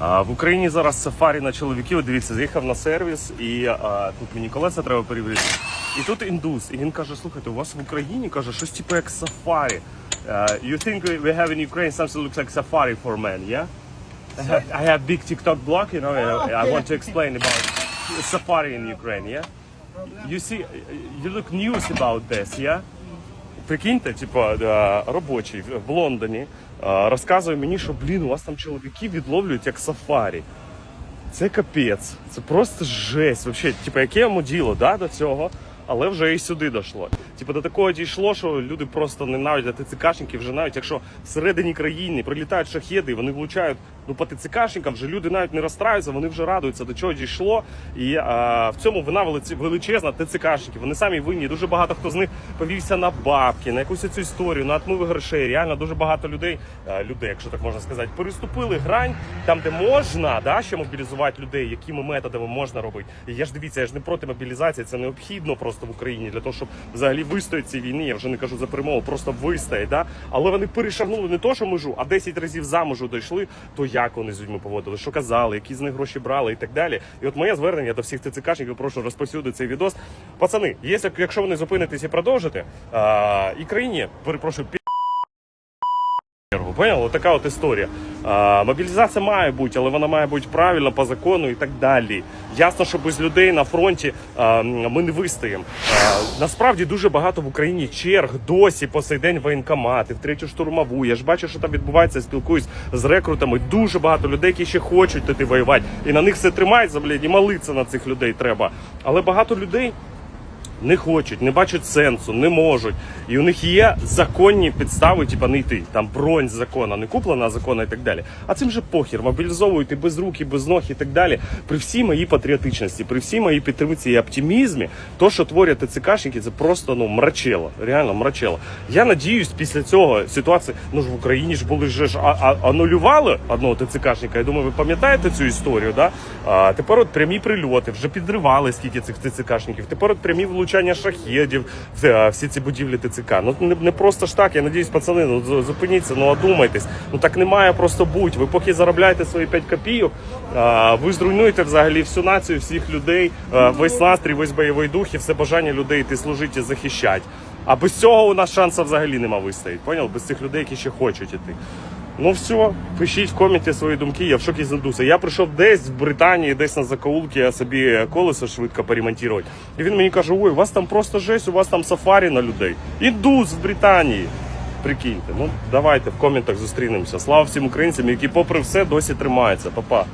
В Україні зараз сафарі на чоловіків. Дивіться, заїхав на сервіс, і а, тут мені колеса треба перевірити. І тут індус. І він каже: слухайте, у вас в Україні каже, щось типу як сафарі. Uh, you think we- have in Ukraine something looks like safari for men, yeah? I I have big TikTok blog, you know, and I, I want to explain about safari in Ukraine, yeah? You see, you look news about this, yeah? Прикиньте, типу, е, робочий в- Лондоні е, розказує мені, що блін, у вас там чоловіки відловлюють як сафарі. Це капець, це просто жесть. Вообще, типу, яке йому діло да, до цього, але вже і сюди дійшло. Типу, до такого дійшло, що люди просто ненавидять ТЦКшників, вже навіть якщо всередині країни прилітають шахеди, вони влучають ну, по ТЦКшникам, вже люди навіть не розстраюються, вони вже радуються, до чого дійшло. І а, в цьому вина величезна ТЦКшників. Вони самі винні. Дуже багато хто з них повівся на бабки, на якусь цю історію, на отмиви грошей. Реально дуже багато людей, а, людей, якщо так можна сказати, переступили грань там, де можна, да, ще мобілізувати людей, якими методами можна робити. І я ж дивіться, я ж не проти мобілізації, це необхідно просто в Україні для того, щоб взагалі вистояти цій війні. Я вже не кажу за перемогу, просто вистоять. Да? Але вони перешагнули не то, що межу, а 10 разів за межу дійшли. То як вони з людьми поводили, що казали, які з них гроші брали і так далі. І от моє звернення до всіх ТЦКшників, прошу розповсюди цей відос. Пацани, якщо, не зупинитесь і продовжите, і країні, перепрошую, Понял? От така от історія. А, мобілізація має бути, але вона має бути правильно по закону і так далі. Ясно, що без людей на фронті а, ми не вистоїмо. Насправді дуже багато в Україні черг досі по сей день воєнкомати, в третю штурмову. Я ж бачу, що там відбувається, спілкуюсь з рекрутами. Дуже багато людей, які ще хочуть туди воювати. І на них все тримається, блядь, і молитися на цих людей треба. Але багато людей не хочуть, не бачать сенсу, не можуть. І у них є законні підстави, типа не йти. Там бронь закона, не куплена закона і так далі. А цим же похір, мобілізовують і без рук, і без ног, і так далі. При всій моїй патріотичності, при всій моїй підтримці і оптимізмі, то, що творять ТЦКшники, це просто ну мрачело. Реально мрачело. Я надіюсь, після цього ситуації, ну ж в Україні ж були ж а, а, анулювали одного ТЦКшника. Я думаю, ви пам'ятаєте цю історію, да? А тепер от прямі прильоти, вже підривали скільки цих ТЦКшників. Тепер от прямі влучання шахедів, всі ці будівлі ТЦК. Ну не, не просто ж так. Я надіюсь, пацани, ну зупиніться, ну одумайтесь. Ну так не має просто бути. Ви поки заробляєте свої 5 копійок, ви зруйнуєте взагалі всю націю, всіх людей, а, весь настрій, весь бойовий дух і все бажання людей йти служити і захищати. А без цього у нас шансу взагалі нема вистояти. Поняв? Без цих людей, які ще хочуть іти. Ну все, пишіть в коменті свої думки, я в шокі з. Я прийшов десь в Британії, десь на закоулки, я собі колесо швидко поремонтувати. І він мені каже: ой, у вас там просто жесть, у вас там сафарі на людей. Індус в Британії. Прикиньте, ну давайте в коментах зустрінемося. Слава всім українцям, які попри все досі тримаються. Па-па.